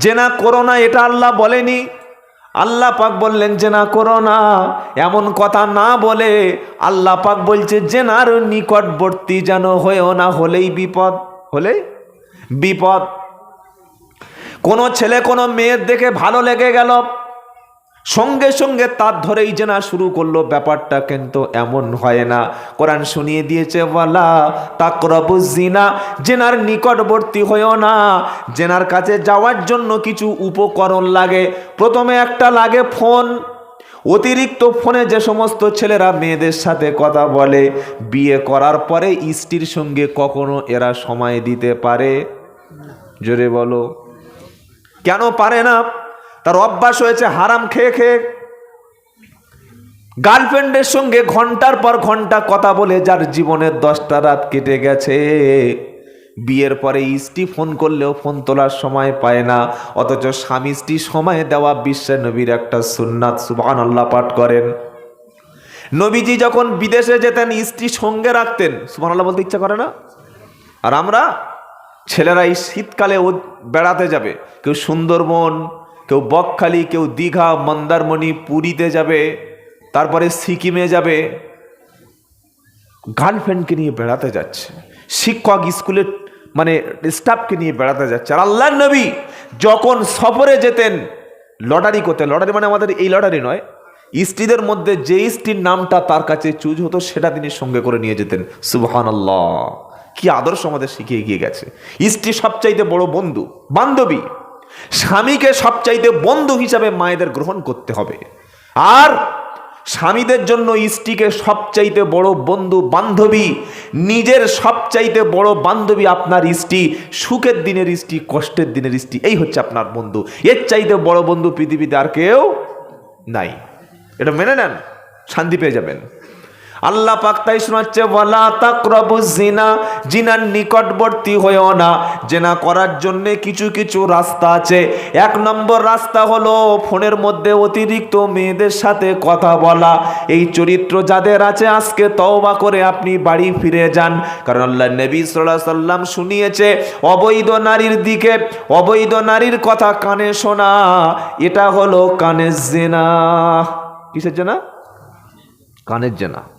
জেনা না এটা আল্লাহ বলেনি। আল্লাহ পাক বললেন জেনা না এমন কথা না বলে আল্লাহ পাক বলছে, জেনার নিকটবর্তী যেন হয়েও না, হলেই বিপদ। হলে বিপদ। কোনো ছেলে, কোনো মেয়ের দেখে ভালো লেগে গেল সঙ্গে সঙ্গে তার ধরেই জেনা শুরু করল, ব্যাপারটা কিন্তু এমন হয় না। কোরআন শুনিয়ে দিয়েছে বলা তাকরবুজিনা জেনার নিকটবর্তী হয়েও না। জেনার কাছে যাওয়ার জন্য কিছু উপকরণ লাগে। প্রথমে একটা লাগে ফোন। অতিরিক্ত ফোনে যে সমস্ত ছেলেরা মেয়েদের সাথে কথা বলে, বিয়ে করার পরে স্ত্রীর সঙ্গে কখনো এরা সময় দিতে পারে? জোরে বলো। কেন পারে না? তার অভ্যাস হয়েছে হারাম খেয়ে খেয়ে। গার্লফ্রেন্ডের সঙ্গে ঘণ্টার পর ঘণ্টা কথা বলে যার জীবনের দশটা রাত কেটে গেছে। বিয়ের পরে স্ত্রী ফোন করলেও ফোন তোলার সময় পায় না, অথচ স্বামী স্ত্রী সময় দেওয়া বিশ্বের নবীর একটা সুন্নাত সুবহান আল্লাহ পাঠ করেন। নবীজি যখন বিদেশে যেতেন, স্ত্রী সঙ্গে রাখতেন সুবহান আল্লাহ বলতে ইচ্ছা করে না? আর আমরা ছেলেরা এই শীতকালে বেড়াতে যাবে, কেউ সুন্দরবন কেউ বকখালি, কেউ দীঘা, মন্দারমণি, পুরীতে যাবে, তারপরে সিকিমে যাবে, গার্লফ্রেন্ডকে নিয়ে বেড়াতে যাচ্ছে, শিক্ষক স্কুলের মানে স্টাফকে নিয়ে বেড়াতে যাচ্ছে। আর আল্লাহ নবী যখন সফরে যেতেন, লটারি করতে, লটারি মানে আমাদের এই লটারি নয়, স্ত্রীদের মধ্যে যে স্ত্রীর নামটা তার কাছে চুজ হতো, সেটা তিনি সঙ্গে করে নিয়ে যেতেন। সুবহান আল্লাহ কি আদর্শ আমাদের শিখিয়ে গিয়ে গেছে। স্ত্রী সবচাইতে বড় বন্ধু, বান্ধবী। স্বামীকে সবচাইতে বন্ধু হিসাবে মায়েদের গ্রহণ করতে হবে। আর স্বামীদের জন্য স্ত্রীকে সবচাইতে বড় বন্ধু বান্ধবী, নিজের সবচাইতে বড় বান্ধবী আপনার স্ত্রী, সুখের দিনের স্ত্রী, কষ্টের দিনের স্ত্রী, এই হচ্ছে আপনার বন্ধু। এর চাইতে বড় বন্ধু পৃথিবীতে আর কেউ নাই। এটা মেনে নেন, শান্তি পেয়ে যাবেন। আল্লাহ পাক তাই শোনাচ্ছে, ওয়ালা তাকরাবু জিনা জিনার নিকটবর্তী হয়েও না। জেনা করার জন্য কিছু কিছু রাস্তা আছে। এক নম্বর রাস্তা হলো ফোনের মধ্যে অতিরিক্ত মেয়েদের সাথে কথা বলা। এই চরিত্র যাদের আছে, আজকে তওবা করে আপনি বাড়ি ফিরে যান। কারণ আল্লাহ নবী আলাইহি সাল্লাম শুনিয়েছে, অবৈধ নারীর দিকে, অবৈধ নারীর কথা কানে শোনা। এটা হলো কানের জেনা। কিসের জেনা? কানের জেনা।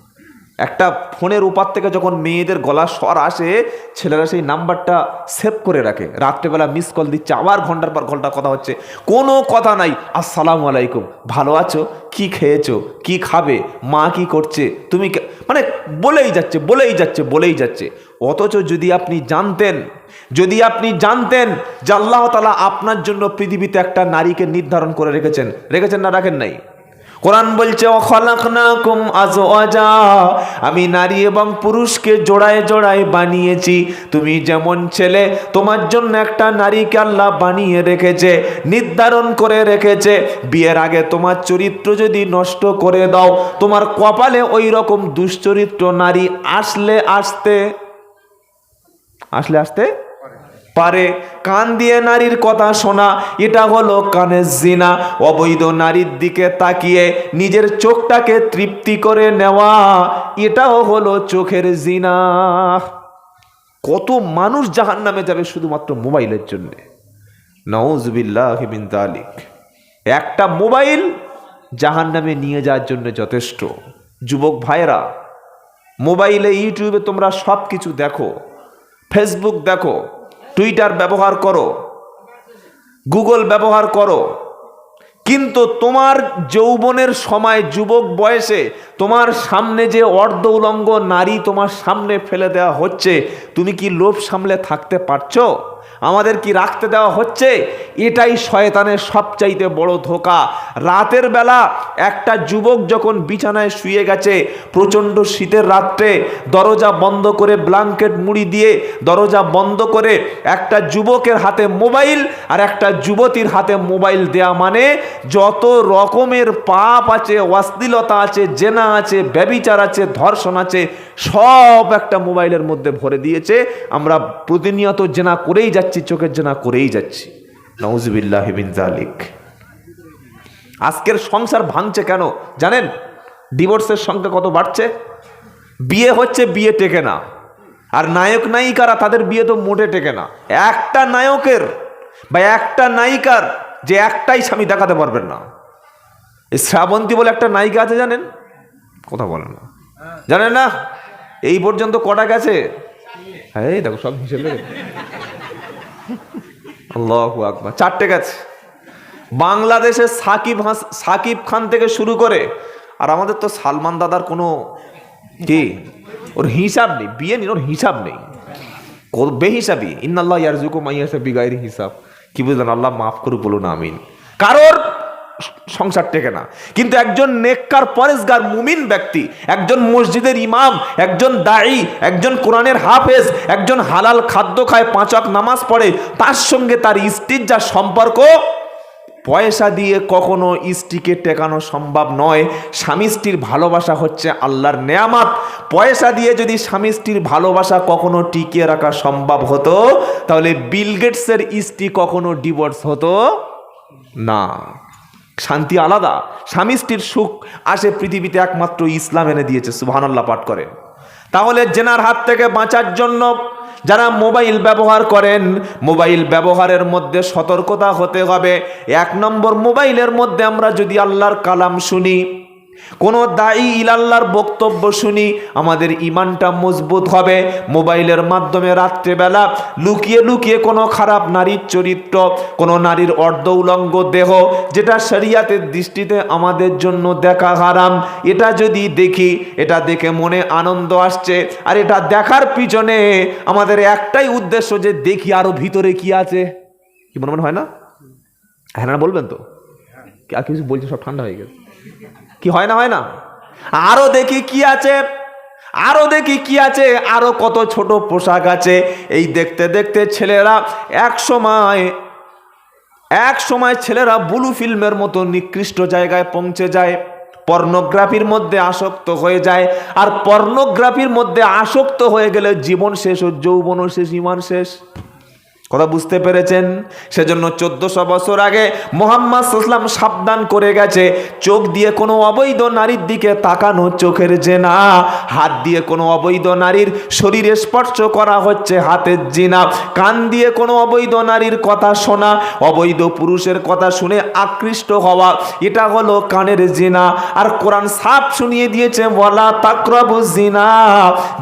একটা ফোনের উপার থেকে যখন মেয়েদের গলা স্বর আসে, ছেলেরা সেই নাম্বারটা সেভ করে রাখে। রাত্রেবেলা মিস কল দিচ্ছে, আবার ঘণ্টার পর ঘণ্টা কথা হচ্ছে। কোনো কথা নাই। আসসালামু আলাইকুম। ভালো আছো? কি খেয়েছো? কি খাবে? মা কি করছে? তুমি মানে বলেই যাচ্ছে বলেই যাচ্ছে বলেই যাচ্ছে। অথচ যদি আপনি জানতেন, যদি আপনি জানতেন যে আল্লাহ তালা আপনার জন্য পৃথিবীতে একটা নারীকে নির্ধারণ করে রেখেছেন রেখেছেন না, রাখেন নাই। কোরআন বলছে অখলাকনাকুম আজওয়াজা। আমি নারী এবং পুরুষকে জোড়ায় জোড়ায় বানিয়েছি। তুমি যেমন ছেলে, তোমার জন্য একটা নারীকে আল্লাহ বানিয়ে রেখেছে, নির্ধারণ করে রেখেছে। বিয়ের আগে তোমার চরিত্র যদি নষ্ট করে দাও, তোমার কপালে ওই রকম দুশ্চরিত্র নারী আসলে আসতে আসলে আসতে পারে। কান দিয়ে নারীর কথা শোনা, এটা হলো কানের জিনা। অবৈধ নারীর দিকে তাকিয়ে নিজের চোখটাকে তৃপ্তি করে নেওয়া, এটাও হলো চোখের জিনা। কত মানুষ জাহান নামে যাবে শুধুমাত্র মোবাইলের জন্য। নওজবিল্লাহ বিন তালিক একটা মোবাইল জাহান নামে নিয়ে যাওয়ার জন্য যথেষ্ট। যুবক ভাইরা মোবাইলে, ইউটিউবে তোমরা সব কিছু দেখো। ফেসবুক দেখো। টুইটার ব্যবহার করো গুগল ব্যবহার করো। কিন্তু তোমার যৌবনের সময়, যুবক বয়সে তোমার সামনে যে অর্ধ উলঙ্গ নারী তোমার সামনে ফেলে দেওয়া হচ্ছে, তুমি কি লোভ সামলে থাকতে পারছ? আমাদের কি রাখতে দেওয়া হচ্ছে? এটাই শয়তানের সবচাইতে বড় ধোকা। রাতের বেলা একটা যুবক যখন বিছানায় শুয়ে গেছে, প্রচণ্ড শীতের রাত্রে দরজা বন্ধ করে ব্ল্যাঙ্কেট মুড়ি দিয়ে দরজা বন্ধ করে একটা যুবকের হাতে মোবাইল আর একটা যুবতীর হাতে মোবাইল দেয়া মানে যত রকমের পাপ আছে, অশ্লীলতা আছে, জেনা আছে, ব্যবিচার আছে, ধর্ষণ আছে, সব একটা মোবাইলের মধ্যে ভরে দিয়েছে। আমরা প্রতিনিয়ত জেনা করেই যাচ্ছি, চোখের জেনা করেই যাচ্ছি। নওজবিল্লাহ জালিক আজকের সংসার ভাঙছে কেন? জানেন, ডিভোর্সের সংখ্যা কত বাড়ছে? বিয়ে হচ্ছে, বিয়ে টেকে না। আর নায়ক, নায়িকারা তাদের বিয়ে তো মোটে টেকে না। একটা নায়কের বা একটা নায়িকার যে একটাই স্বামী দেখাতে পারবেন না। এই শ্রাবন্তী বলে একটা নায়িকা আছে, জানেন? কথা বলেন না। জানেন না? এই পর্যন্ত কটা গেছে? এই দেখো, সব হিসেবে। চারটে গেছে। বাংলাদেশে সাকিব সাকিব খান থেকে শুরু করে, আর আমাদের তো সালমান দাদার কোনো কি? ওর হিসাব নেই, বিয়ে নেই ওর হিসাব নেই। বেহিসাবি। ইন্নাল্লাহ ইয়ারজুকু মাইয়াসা বিগাইর হিসাব। কি বুঝলেন? আল্লাহ মাফ করুক, বলুন, আমিন। কারোর সংসার টেকে না। কিন্তু একজন নেককার, পরেশগার, মুমিন ব্যক্তি, একজন মসজিদের ইমাম, একজন দায়ী একজন কোরআনের হাফেজ, একজন হালাল খাদ্য খায় পাঁচক নামাজ পড়ে, তার সঙ্গে তার স্ত্রীর যা সম্পর্ক, পয়সা দিয়ে কখনো স্ত্রীকে টেকানো সম্ভব নয়। স্বামী স্ত্রীর ভালোবাসা হচ্ছে আল্লাহর নেয়ামাত। পয়সা দিয়ে যদি স্বামী স্ত্রীর ভালোবাসা কখনো টিকিয়ে রাখা সম্ভব হতো, তাহলে বিল গেটসের স্ত্রী কখনো ডিভোর্স হতো না। শান্তি আলাদা। স্বামী স্ত্রীর সুখ আসে পৃথিবীতে একমাত্র ইসলাম এনে দিয়েছে, সুবহানাল্লাহ পাঠ করেন তাহলে জেনার হাত থেকে বাঁচার জন্য যারা মোবাইল ব্যবহার করেন, মোবাইল ব্যবহারের মধ্যে সতর্কতা হতে হবে। এক নম্বর, মোবাইলের মধ্যে আমরা যদি আল্লাহর কালাম শুনি কোনো দায়ী ইলাল্লার বক্তব্য শুনি আমাদের ইমানটা মজবুত হবে। মোবাইলের মাধ্যমে রাত্রেবেলা লুকিয়ে লুকিয়ে কোনো খারাপ নারীর চরিত্র, কোনো নারীর অর্ধ উলঙ্গ দেহ, যেটা শরিয়াতের দৃষ্টিতে আমাদের জন্য দেখা হারাম। এটা যদি দেখি, এটা দেখে মনে আনন্দ আসছে। আর এটা দেখার পিছনে আমাদের একটাই উদ্দেশ্য যে দেখি আরও ভিতরে কি আছে। কি মনে মনে হয় না? হ্যাঁ বলবেন তো? কিছু বলছে সব ঠান্ডা হয়ে গেছে। কি হয় না হয় না? আরও দেখি কি আছে, আরও দেখি কি আছে, আরও কত ছোট পোশাক আছে। এই দেখতে দেখতে ছেলেরা এক সময় এক সময় ছেলেরা ব্লু ফিল্মের মতো নিকৃষ্ট জায়গায় পৌঁছে যায়, পর্নোগ্রাফির মধ্যে আসক্ত হয়ে যায়। আর পর্নোগ্রাফির মধ্যে আসক্ত হয়ে গেলে জীবন শেষ ও যৌবনও শেষ ইমান শেষ। কথা বুঝতে পেরেছেন? সেজন্য চোদ্দশো বছর আগে মোহাম্মদ সাল্লাম সাবধান করে গেছে, চোখ দিয়ে কোনো অবৈধ নারীর দিকে তাকানো চোখের জেনা, হাত দিয়ে কোনো অবৈধ নারীর শরীরে স্পর্শ করা হচ্ছে হাতের জিনা, কান দিয়ে কোনো অবৈধ নারীর কথা শোনা, অবৈধ পুরুষের কথা শুনে আকৃষ্ট হওয়া, এটা হলো কানের জিনা। আর কোরআন সাপ শুনিয়ে দিয়েছে বলা তাকরবু জিনা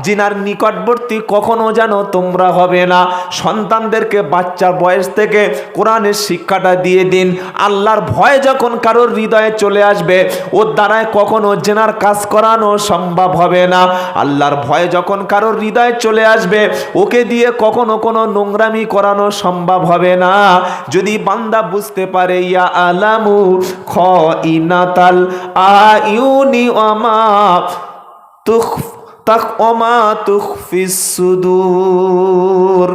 জিনার নিকটবর্তী কখনো যেন তোমরা হবে না। সন্তানদেরকে বাচ্চার বয়স থেকে কোরআনের শিক্ষাটা দিয়ে দিন। আল্লাহর ভয় যখন কারোর হৃদয়ে চলে আসবে, ওর দ্বারায় কখনো জেনার কাজ করানো সম্ভব হবে না। আল্লাহর ভয় যখন কারোর হৃদয়ে চলে আসবে, ওকে দিয়ে কখনো কোনো নোংরামি করানো সম্ভব হবে না। যদি বান্দা বুঝতে পারে, ইয়া আলামু খ ইনাতাল আইউনি আমা তুখ তাক অমা তুখফিস সুদূর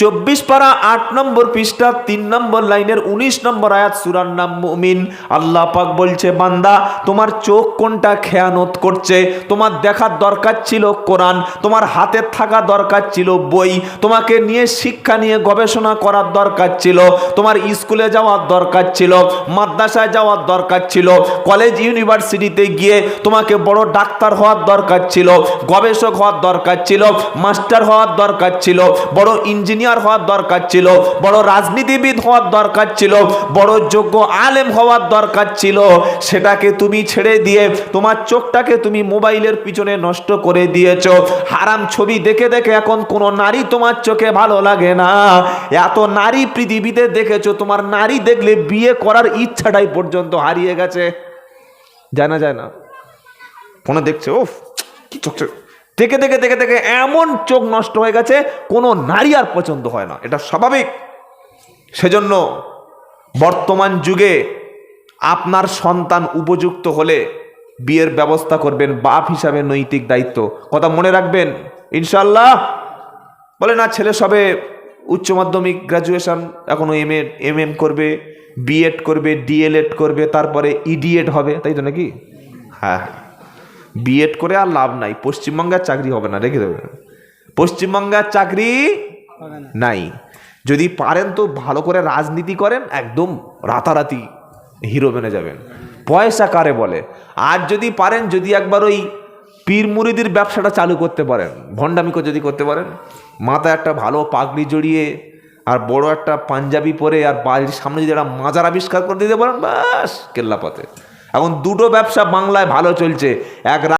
চব্বিশ পারা আট নম্বর পৃষ্ঠা, তিন নম্বর লাইনের উনিশ নম্বর আয়াত সুরার নাম মুমিন। আল্লাহ পাক বলছে, বান্দা, তোমার চোখ কোনটা খেয়ানত করছে? তোমার দেখার দরকার ছিল কোরআন, তোমার হাতে থাকা দরকার ছিল বই, তোমাকে নিয়ে শিক্ষা নিয়ে গবেষণা করার দরকার ছিল, তোমার স্কুলে যাওয়ার দরকার ছিল, মাদ্রাসায় যাওয়ার দরকার ছিল, কলেজ, ইউনিভার্সিটিতে গিয়ে তোমাকে বড় ডাক্তার হওয়ার দরকার ছিল, গবেষক হওয়ার দরকার ছিল, মাস্টার হওয়ার দরকার ছিল, বড় ইঞ্জিনিয়ার হওয়ার দরকার ছিল, বড় রাজনীতিবিদ হওয়ার দরকার ছিল, বড় যোগ্য আলেম হওয়ার দরকার ছিল, সেটাকে তুমি ছেড়ে দিয়ে তোমার চোখটাকে তুমি মোবাইলের পিছনে নষ্ট করে দিয়েছ। হারাম ছবি দেখে দেখে এখন কোনো নারী তোমার চোখে ভালো লাগে না। এত নারী পৃথিবীতে দেখেছ, তোমার নারী দেখলে বিয়ে করার ইচ্ছাটাই পর্যন্ত হারিয়ে গেছে। জানা যায় না? ফোনে দেখছে ওফ কি চোখ দেখে দেখে দেখে দেখে এমন চোখ নষ্ট হয়ে গেছে, কোনো নারী আর পছন্দ হয় না। এটা স্বাভাবিক। সেজন্য বর্তমান যুগে আপনার সন্তান উপযুক্ত হলে বিয়ের ব্যবস্থা করবেন, বাপ হিসাবে নৈতিক দায়িত্ব। কথা মনে রাখবেন? ইনশাল্লাহ বলে, না, ছেলে সবে উচ্চ মাধ্যমিক গ্র্যাজুয়েশন এখনও এম এম এম করবে বিএড করবে ডিএলএড করবে, তারপরে ইডিএড হবে। তাই তো নাকি? হ্যাঁ। বিএড করে আর লাভ নাই। পশ্চিমবঙ্গের চাকরি হবে না রেখে দেবে। পশ্চিমবঙ্গের চাকরি নাই। যদি পারেন তো ভালো করে রাজনীতি করেন একদম রাতারাতি হিরো বেনে যাবেন। পয়সা কারে বলে? আর যদি পারেন যদি একবার ওই পীর মুরিদির ব্যবসাটা চালু করতে পারেন ভণ্ডামিকো যদি করতে পারেন মাথায় একটা ভালো পাগড়ি জড়িয়ে আর বড় একটা পাঞ্জাবি পরে আর বাড়ির সামনে যদি একটা মাজার আবিষ্কার করে দিতে পারেন বাস কেল্লাপথে এখন দুটো ব্যবসা বাংলায় ভালো চলছে। এক